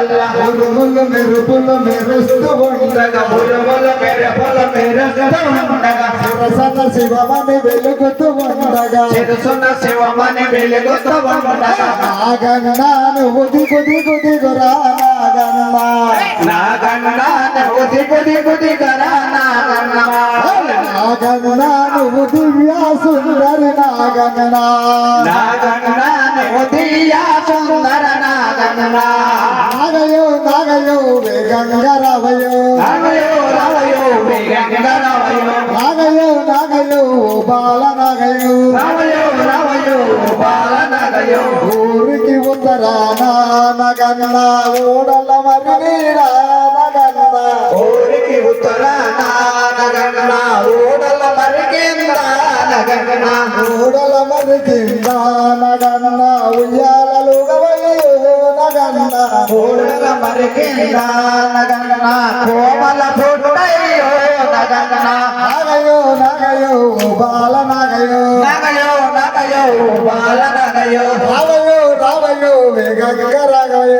చల్ల ఉరుములు మెరుపులు మెరుస్తూ ఉండగా ఉరుముల మెరపల మెరుస్తూ ఉండగా సరసన శివమని వెలుగుతూ ఉండగా చిరుసున్న శివమని వెలుగుతూ ఉండగా నాగన్నాను ఉదిగు దిగు దిగురా నాగన్నా నాగన్నాను ఉదిగు దిగు దిగరా నాగన్నా నాగన్నాను దివ్య సుందరి నాగన్నా నాగన్నాను వేగంగా రవయో రావయో రావయో వేగంగా రావయో నాగయో నాగయో బాల నాగయో రావయో రావయో బాల నాగయో ఊరికి ఉత్తరాన నగన్న ఓడల మరి నీరా నగన్న ఊరికి ఉత్తరాన నగన్న ఊడల మరికింద నగన్న ఓడల మరి కింద నగన్న ఉయ్యాలలు గవయో నగన్న ఊడల మరికింద నగన్న కోమల పుట్టయ్యో నగన్న. నాగయో నాగయో బాల నాగయో నగయో నగయో బాల నగయో రావయో రావయో వేగంగా రాగయో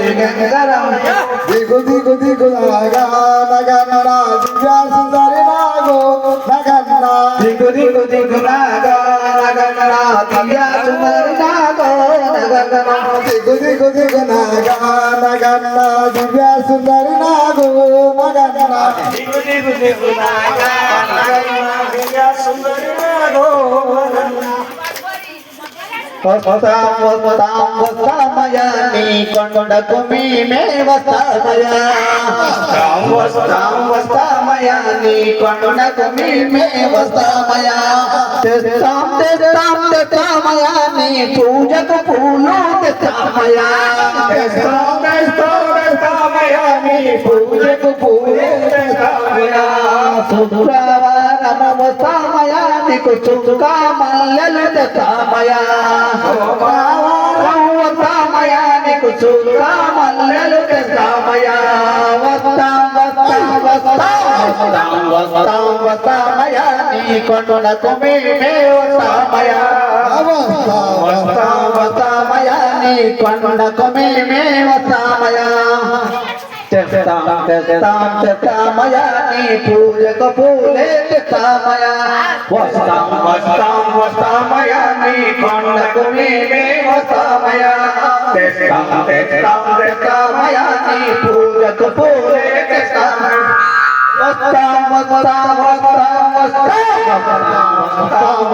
వేగంగా రావయో దిగు దిగు దిగు నాగా నగన్న దివ్య సుందరి నాగో నగన్న. దిగు దిగు దిగు నాగా నగన్న దివ్య దిగు నాగా నగన్న దివ్య సుందరి నగన్న దిగు దిగు దిగు నాగా నగన్న దివ్య సుందరి వస్తామయా నీ కొండకు మేమే వస్తామయా వస్తాం వస్తాం వస్తామయా నీ కొండకు మేమే వస్తామయా తెస్తాం తెస్తాం తెస్తామయా నీ పూజకు పూలు తెస్తామయా తెస్తాం తెస్తాం తెస్తామయా నీ పూజకు పూలు తెస్తామయా శుక్రవారం వస్తామయా నీకు చుక్క మల్లెలు తెస్తామయా సోమవారం వస్తామయా నీకు చుక్క మల్లెలు తెస్తామయా వస్తాం వస్తాం వస్తాం వస్తామయా నీ కొండకు మేమే వస్తామయా వస్తాం వస్తామయా నీ కొండకు మేమే వస్తామయా తెస్తాం తెస్తాం తెస్తామయా నీ పూజకు పూలే తెస్తామయా వస్తాం వస్తాం వస్తామయా నీ కొండకు మేమే వస్తామయా తెస్తాం తెస్తాం తెస్తామయా నీ పూజకు పూలే মস্তা মস্তা মস্তা মস্তা মস্তা